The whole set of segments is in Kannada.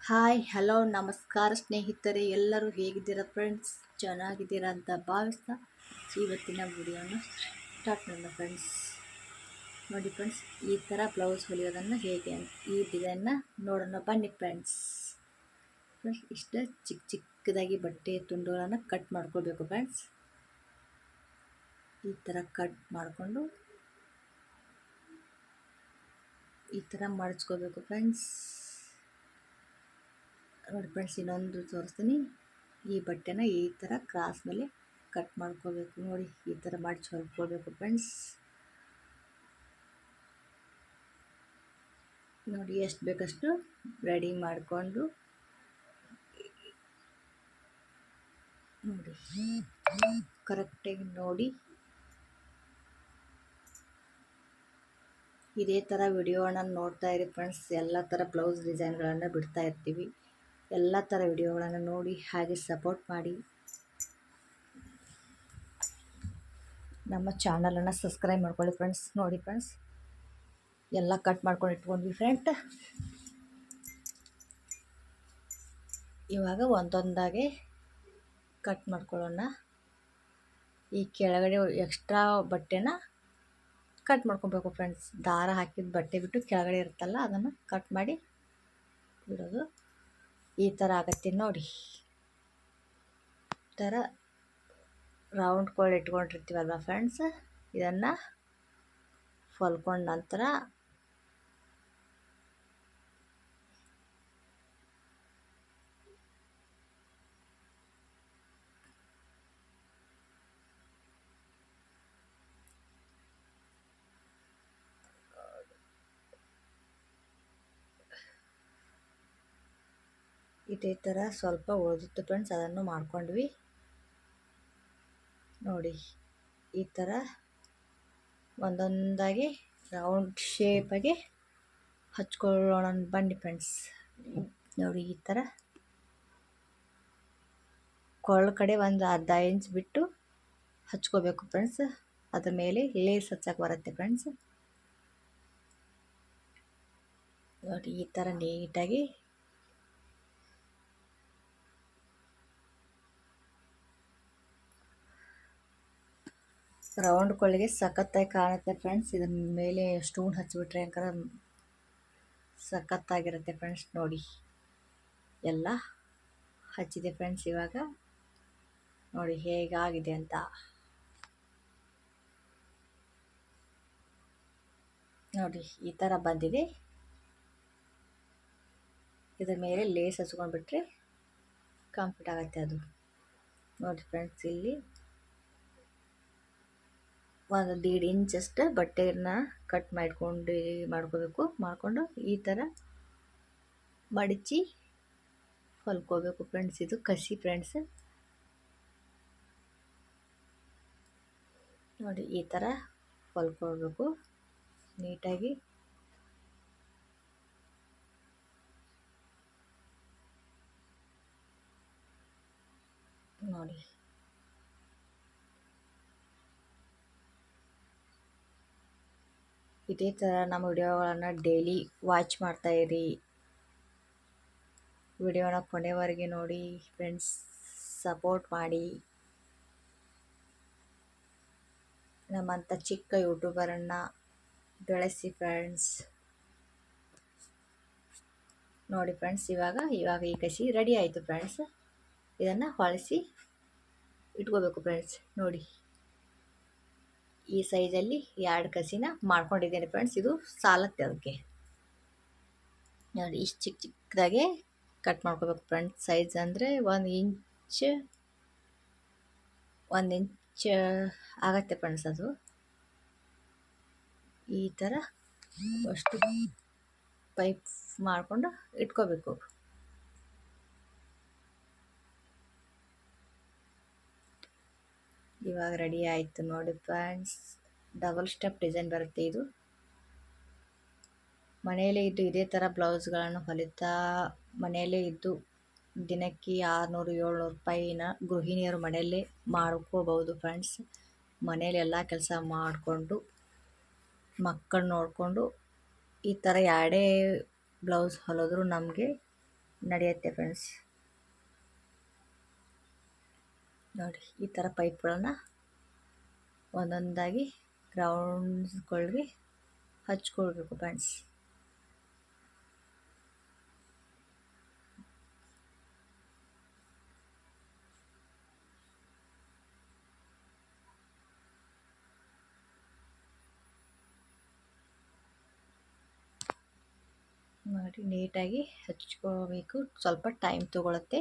ಹಾಯ್ ಹಲೋ ನಮಸ್ಕಾರ ಸ್ನೇಹಿತರೆ, ಎಲ್ಲರೂ ಹೇಗಿದ್ದೀರಾ ಫ್ರೆಂಡ್ಸ್ ಚೆನ್ನಾಗಿದ್ದೀರಾ ಅಂತ ಭಾವಿಸ್ತಾ ಇವತ್ತಿನ ವಿಡಿಯೋನ ಸ್ಟಾರ್ಟ್ ಮಾಡೋಣ ಫ್ರೆಂಡ್ಸ್ ನೋಡಿ ಫ್ರೆಂಡ್ಸ್ ಈ ಥರ ಬ್ಲೌಸ್ ಹೊಲಿಯೋದನ್ನು ಹೇಗೆ ಈ ಡಿಸೈನ್ನ ನೋಡೋಣ ಬನ್ನಿ ಫ್ರೆಂಡ್ಸ್ ಫ್ರೆಂಡ್ಸ್ ಇಷ್ಟ ಚಿಕ್ಕ ಚಿಕ್ಕದಾಗಿ ಬಟ್ಟೆ ತುಂಡುಗಳನ್ನು ಕಟ್ ಮಾಡ್ಕೊಳ್ಬೇಕು ಫ್ರೆಂಡ್ಸ್ ಈ ಥರ ಕಟ್ ಮಾಡಿಕೊಂಡು ಈ ಥರ ಮಾಡಿಸ್ಕೋಬೇಕು ಫ್ರೆಂಡ್ಸ್ ನೋಡಿ ಫ್ರೆಂಡ್ಸ್ ಇನ್ನೊಂದು ತೋರಿಸ್ತೀನಿ. ಈ ಬಟ್ಟೆನ ಈ ಥರ ಕ್ರಾಸ್ ಮೇಲೆ ಕಟ್ ಮಾಡ್ಕೋಬೇಕು. ನೋಡಿ, ಈ ಥರ ಮಾಡಿ ಚೊರ್ಕೊಳ್ಬೇಕು ಫ್ರೆಂಡ್ಸ್. ನೋಡಿ, ಎಷ್ಟು ಬೇಕಷ್ಟು ರೆಡಿ ಮಾಡಿಕೊಂಡು. ನೋಡಿ, ಕರೆಕ್ಟಾಗಿ ನೋಡಿ. ಇದೇ ಥರ ವಿಡಿಯೋನ ನೋಡ್ತಾ ಇರಿ ಫ್ರೆಂಡ್ಸ್. ಎಲ್ಲ ಥರ ಬ್ಲೌಸ್ ಡಿಸೈನ್ಗಳನ್ನು ಬಿಡ್ತಾ ಇರ್ತೀವಿ. ಎಲ್ಲ ಥರ ವಿಡಿಯೋಗಳನ್ನು ನೋಡಿ ಹಾಗೆ ಸಪೋರ್ಟ್ ಮಾಡಿ. ನಮ್ಮ ಚಾನಲನ್ನು ಸಬ್ಸ್ಕ್ರೈಬ್ ಮಾಡ್ಕೊಳ್ಳಿ ಫ್ರೆಂಡ್ಸ್. ನೋಡಿ ಫ್ರೆಂಡ್ಸ್, ಎಲ್ಲ ಕಟ್ ಮಾಡ್ಕೊಂಡು ಇಟ್ಕೊಂಡ್ವಿ ಫ್ರೆಂಡ್. ಇವಾಗ ಒಂದೊಂದಾಗೆ ಕಟ್ ಮಾಡ್ಕೊಳ್ಳೋಣ. ಈ ಕೆಳಗಡೆ ಎಕ್ಸ್ಟ್ರಾ ಬಟ್ಟೆನ ಕಟ್ ಮಾಡ್ಕೊಬೇಕು ಫ್ರೆಂಡ್ಸ್. ದಾರ ಹಾಕಿದ ಬಟ್ಟೆ ಬಿಟ್ಟು ಕೆಳಗಡೆ ಇರುತ್ತಲ್ಲ, ಅದನ್ನು ಕಟ್ ಮಾಡಿ ಬಿಡೋದು. ಈ ಥರ ಆಗತ್ತೆ ನೋಡಿ. ಥರ ರೌಂಡ್ ಕೋಲ್ ಇಟ್ಕೊಂಡಿರ್ತೀವಲ್ವ ಫ್ರೆಂಡ್ಸ್ ಇದನ್ನು ಹೊಲ್ಕೊಂಡ ನಂತರ ಇದೇ ಥರ ಸ್ವಲ್ಪ ಉಳಿದಿತ್ತು ಫ್ರೆಂಡ್ಸ್, ಅದನ್ನು ಮಾಡ್ಕೊಂಡ್ವಿ. ನೋಡಿ, ಈ ಥರ ಒಂದೊಂದಾಗಿ ರೌಂಡ್ ಶೇಪಾಗಿ ಹಚ್ಕೊಳ್ಳೋಣ ಬನ್ನಿ ಫ್ರೆಂಡ್ಸ್. ನೋಡಿ, ಈ ಥರ ಕೊಳ್ಳ ಕಡೆ ಒಂದು ಅರ್ಧ ಇಂಚ್ ಬಿಟ್ಟು ಹಚ್ಕೋಬೇಕು ಫ್ರೆಂಡ್ಸ್. ಅದ್ರ ಮೇಲೆ ಲೇಸ್ ಹಚ್ಚಕ್ಕೆ ಬರುತ್ತೆ ಫ್ರೆಂಡ್ಸ್. ನೋಡಿ, ಈ ಥರ ನೀಟಾಗಿ ರೌಂಡ್ ಕೊಳ್ಳಿಗೆ ಸಖತ್ತಾಗಿ ಕಾಣುತ್ತೆ ಫ್ರೆಂಡ್ಸ್ ಇದರ ಮೇಲೆ ಸ್ಟೂನ್ ಹಚ್ಚಿಬಿಟ್ರೆ ಅಂಕರ ಸಖತ್ತಾಗಿರುತ್ತೆ ಫ್ರೆಂಡ್ಸ್ ನೋಡಿ. ಎಲ್ಲ ಹಚ್ಚಿದೆ ಫ್ರೆಂಡ್ಸ್ ಇವಾಗ. ನೋಡಿ ಹೇಗಾಗಿದೆ ಅಂತ. ನೋಡಿ ಈ ಥರ ಬಂದಿದೆ. ಇದರ ಮೇಲೆ ಲೇಸ್ ಹಚ್ಕೊಂಡ್ಬಿಟ್ರೆ ಕಂಫರ್ಟ್ ಆಗುತ್ತೆ ಅದು. ನೋಡಿ ಫ್ರೆಂಡ್ಸ್ ಇಲ್ಲಿ ಒಂದು ದೀಡ್ ಇಂಚಷ್ಟು ಬಟ್ಟೆಯನ್ನು ಕಟ್ ಮಾಡ್ಕೊಂಡು ಮಾಡ್ಕೋಬೇಕು. ಮಾಡಿಕೊಂಡು ಈ ಥರ ಮಡಚಿ ಹೊಲ್ಕೋಬೇಕು ಫ್ರೆಂಡ್ಸ್ ಇದು ಕಸಿ ಫ್ರೆಂಡ್ಸ್ ನೋಡಿ ಈ ಥರ ಹೊಲ್ಕೊಳ್ಬೇಕು. ನೀಟಾಗಿ. ನೋಡಿ. ಇದೇ ಥರ ನಮ್ಮ ವಿಡಿಯೋಗಳನ್ನು ಡೈಲಿ ವಾಚ್ ಮಾಡ್ತಾಯಿರಿ ವಿಡಿಯೋನ ಕೊನೆವರೆಗೆ ನೋಡಿ ಫ್ರೆಂಡ್ಸ್ ಸಪೋರ್ಟ್ ಮಾಡಿ. ನಮ್ಮಂಥ ಚಿಕ್ಕ ಯೂಟ್ಯೂಬರನ್ನು ಬೆಳೆಸಿ ಫ್ರೆಂಡ್ಸ್ ನೋಡಿ ಫ್ರೆಂಡ್ಸ್ ಇವಾಗ ಇವಾಗ ಈ ಕಸಿ ರೆಡಿ ಆಯಿತು ಫ್ರೆಂಡ್ಸ್ ಇದನ್ನು ಹೊಳಿಸಿ ಇಟ್ಕೋಬೇಕು ಫ್ರೆಂಡ್ಸ್ ನೋಡಿ. ಈ ಸೈಜಲ್ಲಿ ಎರಡು ಕಸಿನ ಮಾಡ್ಕೊಂಡಿದ್ದೀನಿ ಫ್ರೆಂಡ್ಸ್ ಇದು ಸಾಲತ್ತೆ ಅದಕ್ಕೆ. ನೋಡಿ, ಇಷ್ಟು ಚಿಕ್ಕ ಚಿಕ್ಕದಾಗೆ ಕಟ್ ಮಾಡ್ಕೋಬೇಕು ಫ್ರೆಂಡ್ಸ್ ಸೈಜ್ ಅಂದರೆ ಒಂದು ಇಂಚ್ ಒಂದು ಇಂಚ್, ಆಗತ್ತೆ ಫ್ರೆಂಡ್ಸ್ ಅದು. ಈ ಥರ ಅಷ್ಟು ಪೈಪ್ ಮಾಡಿಕೊಂಡು ಇಟ್ಕೋಬೇಕು. ಇವಾಗ ರೆಡಿ ಆಯಿತು ನೋಡಿ ಫ್ರೆಂಡ್ಸ್ ಡಬಲ್ ಸ್ಟೆಪ್ ಡಿಸೈನ್ ಬರುತ್ತೆ ಇದು. ಮನೆಯಲ್ಲೇ ಇದ್ದು ಇದೇ ಥರ ಬ್ಲೌಸ್ಗಳನ್ನು ಹೊಲಿತಾ ಮನೆಯಲ್ಲೇ ಇದ್ದು ದಿನಕ್ಕೆ ಆರುನೂರು, ಏಳ್ನೂರು ರೂಪಾಯಿನ ಗೃಹಿಣಿಯರು ಮನೆಯಲ್ಲೇ ಮಾಡ್ಕೋಬೋದು ಫ್ರೆಂಡ್ಸ್ ಮನೇಲಿ ಎಲ್ಲ ಕೆಲಸ ಮಾಡಿಕೊಂಡು ಮಕ್ಕಳು ನೋಡಿಕೊಂಡು ಈ ಥರ ಎರಡೇ ಬ್ಲೌಸ್ ಹೊಲಿದ್ರು ನಮಗೆ ನಡೆಯುತ್ತೆ ಫ್ರೆಂಡ್ಸ್ ನೋಡಿ ಈ ಥರ ಪೈಪ್ಗಳನ್ನು ಒಂದೊಂದಾಗಿ ರೌಂಡ್ಸ್ಗಳಿಗೆ ಹಚ್ಕೊಳ್ಬೇಕು ಫ್ರೆಂಡ್ಸ್ ಮಾಡಿ ನೀಟಾಗಿ ಹಚ್ಕೋಬೇಕು. ಸ್ವಲ್ಪ ಟೈಮ್ ತಗೊಳುತ್ತೆ.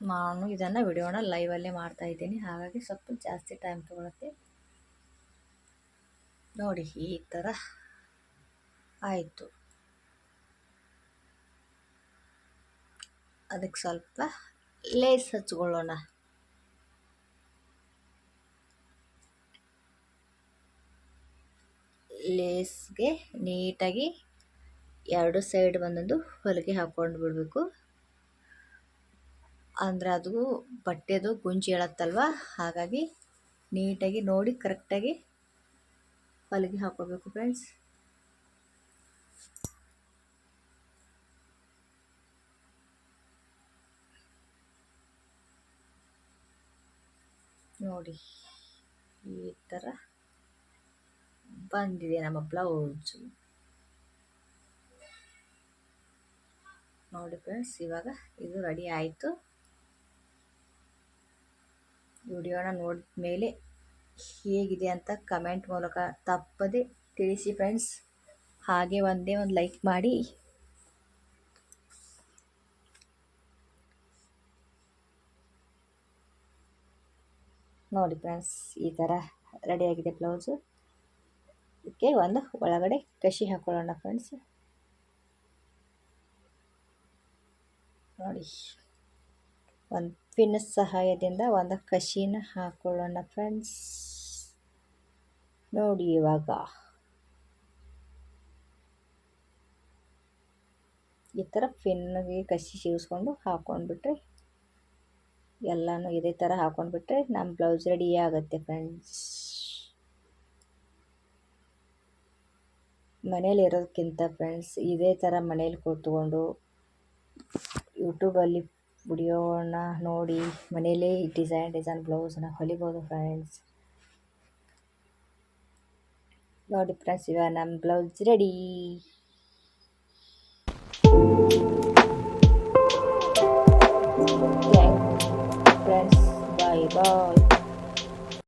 ನಾನು ಇದನ್ನು ವಿಡಿಯೋನ ಲೈವಲ್ಲೇ ಮಾಡ್ತಾ ಇದ್ದೀನಿ. ಹಾಗಾಗಿ ಸ್ವಲ್ಪ ಜಾಸ್ತಿ ಟೈಮ್ ತೊಗೊಳತ್ತೆ ನೋಡಿ ಈ ಥರ ಆಯಿತು. ಅದಕ್ಕೆ ಸ್ವಲ್ಪ ಲೇಸ್ ಹಚ್ಕೊಳ್ಳೋಣ. ಲೇಸ್ಗೆ ನೀಟಾಗಿ ಎರಡು ಸೈಡ್ ಒಂದೊಂದು ಹೊಲಿಗೆ ಹಾಕ್ಕೊಂಡು ಬಿಡಬೇಕು. ಅಂದರೆ ಅದು ಬಟ್ಟೆದು ಗುಂಜಿ ಹೇಳತ್ತಲ್ವ? ಹಾಗಾಗಿ ನೀಟಾಗಿ ನೋಡಿ ಕರೆಕ್ಟಾಗಿ ಹೊಲಿಗೆ ಹಾಕೋಬೇಕು ಫ್ರೆಂಡ್ಸ್ ನೋಡಿ, ಈ ಥರ ಬಂದಿದೆ ನಮ್ಮ ಬ್ಲೌಸು ನೋಡಿ ಫ್ರೆಂಡ್ಸ್ ಇವಾಗ ಇದು ರೆಡಿ ಆಯಿತು. ವಿಡಿಯೋನ ನೋಡಿದ ಮೇಲೆ ಹೇಗಿದೆ ಅಂತ ಕಮೆಂಟ್ ಮೂಲಕ ತಪ್ಪದೆ ತಿಳಿಸಿ ಫ್ರೆಂಡ್ಸ್. ಹಾಗೆ ಒಂದೇ ಒಂದು ಲೈಕ್ ಮಾಡಿ. ನೋಡಿ ಫ್ರೆಂಡ್ಸ್, ಈ ಥರ ರೆಡಿಯಾಗಿದೆ ಬ್ಲೌಸು. ಇದಕ್ಕೆ ಒಂದು ಒಳಗಡೆ ಕಸಿ ಹಾಕೊಳ್ಳೋಣ ಫ್ರೆಂಡ್ಸ್. ನೋಡಿ, ಒಂದು ಪಿನ್ ಸಹಾಯದಿಂದ ಒಂದು ಕಸಿನ ಹಾಕೊಳ್ಳೋಣ ಫ್ರೆಂಡ್ಸ್ ನೋಡಿ ಇವಾಗ. ಈ ಥರ ಪಿನ್ಗೆ ಕಸಿ ಸಿಗಿಸ್ಕೊಂಡು ಹಾಕ್ಕೊಂಡ್ಬಿಟ್ರೆ ಎಲ್ಲನೂ ಇದೇ ಥರ ಹಾಕ್ಕೊಂಡ್ಬಿಟ್ರೆ ನಮ್ಮ ಬ್ಲೌಸ್ ರೆಡಿ ಆಗುತ್ತೆ ಫ್ರೆಂಡ್ಸ್ ಮನೇಲಿರೋದಕ್ಕಿಂತ ಫ್ರೆಂಡ್ಸ್ ಇದೇ ಥರ ಮನೇಲಿ ಕೂತ್ಕೊಂಡು ಯೂಟ್ಯೂಬಲ್ಲಿ ವಿಡಿಯೋನ ನೋಡಿ ಮನೇಲೇ ಡಿಸೈನ್ ಡಿಸೈನ್ ಬ್ಲೌಸನ್ನ ಹೊಲಿಬೋದು ಫ್ರೆಂಡ್ಸ್ ನೋಡಿ ಫ್ರೆಂಡ್ಸ್ ಇವಾಗ ನಮ್ಮ blouse ready friends bye bye